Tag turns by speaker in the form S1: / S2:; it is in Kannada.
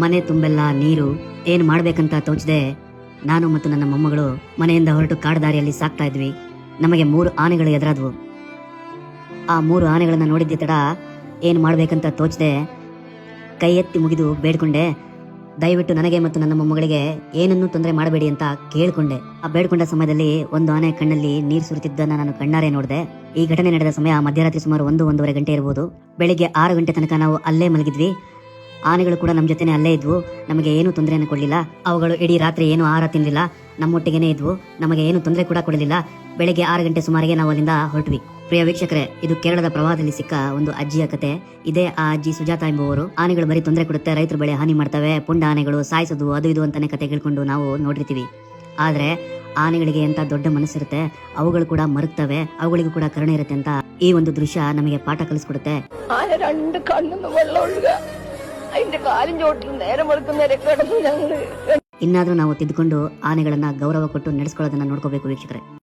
S1: ಮನೆ ತುಂಬೆಲ್ಲ ನೀರು, ಏನ್ ಮಾಡ್ಬೇಕಂತ ತೋಚದೆ, ನಾನು ಮತ್ತು ನನ್ನ ಮೊಮ್ಮಗಳು ಮನೆಯಿಂದ ಹೊರಟು ಕಾಡದಾರಿಯಲ್ಲಿ ಸಾಕ್ತಾ ಇದ್ವಿ. ನಮಗೆ ಮೂರು ಆನೆಗಳು ಎದುರಾದವು. ಆ ಮೂರು ಆನೆಗಳನ್ನ ನೋಡಿದ್ದೆ ತಡ, ಏನ್ ಮಾಡ್ಬೇಕಂತ ತೋಚದೆ, ಕೈ ಎತ್ತಿ ಮುಗಿದು ಬೇಡ್ಕೊಂಡೆ. ದಯವಿಟ್ಟು ನನಗೆ ಮತ್ತು ನನ್ನ ಮೊಮ್ಮಗಳಿಗೆ ಏನನ್ನೂ ತೊಂದರೆ ಮಾಡಬೇಡಿ ಅಂತ ಕೇಳಿಕೊಂಡೆ. ಆ ಬೇಡ್ಕೊಂಡ ಸಮಯದಲ್ಲಿ ಒಂದು ಆನೆ ಕಣ್ಣಲ್ಲಿ ನೀರು ಸುರಿತಿದ್ದನ್ನ ನಾನು ಕಣ್ಣಾರೆ ನೋಡಿದೆ. ಈ ಘಟನೆ ನಡೆದ ಸಮಯ ಮಧ್ಯರಾತ್ರಿ ಸುಮಾರು ಒಂದು, ಒಂದೂವರೆ ಗಂಟೆ ಇರಬಹುದು ಬೆಳಿಗ್ಗೆ ಆರು ಗಂಟೆ ತನಕ ನಾವು ಅಲ್ಲೇ ಮಲಗಿದ್ವಿ. ಆನೆಗಳು ಕೂಡ ನಮ್ಮ ಜೊತೆನೆ ಅಲ್ಲೇ ಇದ್ವು. ನಮಗೆ ಏನು ತೊಂದರೆಯನ್ನು ಕೊಡಲಿಲ್ಲ. ಅವುಗಳು ಇಡೀ ರಾತ್ರಿ ಏನು ಆಹಾರ ತಿನ್ನಲಿಲ್ಲ ನಮ್ಮೊಟ್ಟಿಗೆನೇ ಇದ್ವು. ನಮಗೆ ಏನು ತೊಂದರೆ ಕೂಡ ಕೊಡಲಿಲ್ಲ. ಬೆಳಗ್ಗೆ ಆರು ಗಂಟೆ ಸುಮಾರಿಗೆ ನಾವು ಅಲ್ಲಿಂದ ಹೊರಟ್ವಿ. ಪ್ರಿಯ ವೀಕ್ಷಕರೇ, ಇದು ಕೇರಳದ ಪ್ರವಾಹದಲ್ಲಿ ಸಿಕ್ಕ ಒಂದು ಅಜ್ಜಿಯ ಕತೆ. ಇದೇ ಆ ಅಜ್ಜಿ ಸುಜಾತ ಎಂಬುವರು. ಆನೆಗಳು ಬರೀ ತೊಂದರೆ ಕೊಡುತ್ತೆ, ರೈತರು ಬೆಳೆ ಹಾನಿ ಮಾಡ್ತವೆ, ಪುಂಡ ಆನೆಗಳು ಸಾಯಿಸೋದು, ಅದು ಇದು ಅಂತಾನೆ ಕತೆ ಕೇಳ್ಕೊಂಡು ನಾವು ನೋಡಿರ್ತೀವಿ. ಆದ್ರೆ ಆನೆಗಳಿಗೆ ಎಂತ ದೊಡ್ಡ ಮನಸ್ಸಿರುತ್ತೆ, ಅವುಗಳು ಕೂಡ ಮರುಗ್ತವೆ, ಅವುಗಳಿಗೂ ಕೂಡ ಕರುಣೆ ಇರುತ್ತೆ ಅಂತ ಈ ಒಂದು ದೃಶ್ಯ ನಮಗೆ ಪಾಠ ಕಲಿಸ್ಕೊಡುತ್ತೆ.
S2: അതിന്റെ കാലും ചോട്ടിൽ നേരം വെളുക്കുന്നവരെ കിടന്ന് ഞങ്ങള്
S1: ಇನ್ನಾದ್ರೂ ನಾವು ತಿದ್ದುಕೊಂಡು ಆನೆಗಳನ್ನ ಗೌರವ ಕೊಟ್ಟು ನಡೆಸ್ಕೊಳ್ಳೋದನ್ನ ನೋಡ್ಕೋಬೇಕು ವೀಕ್ಷಕರೇ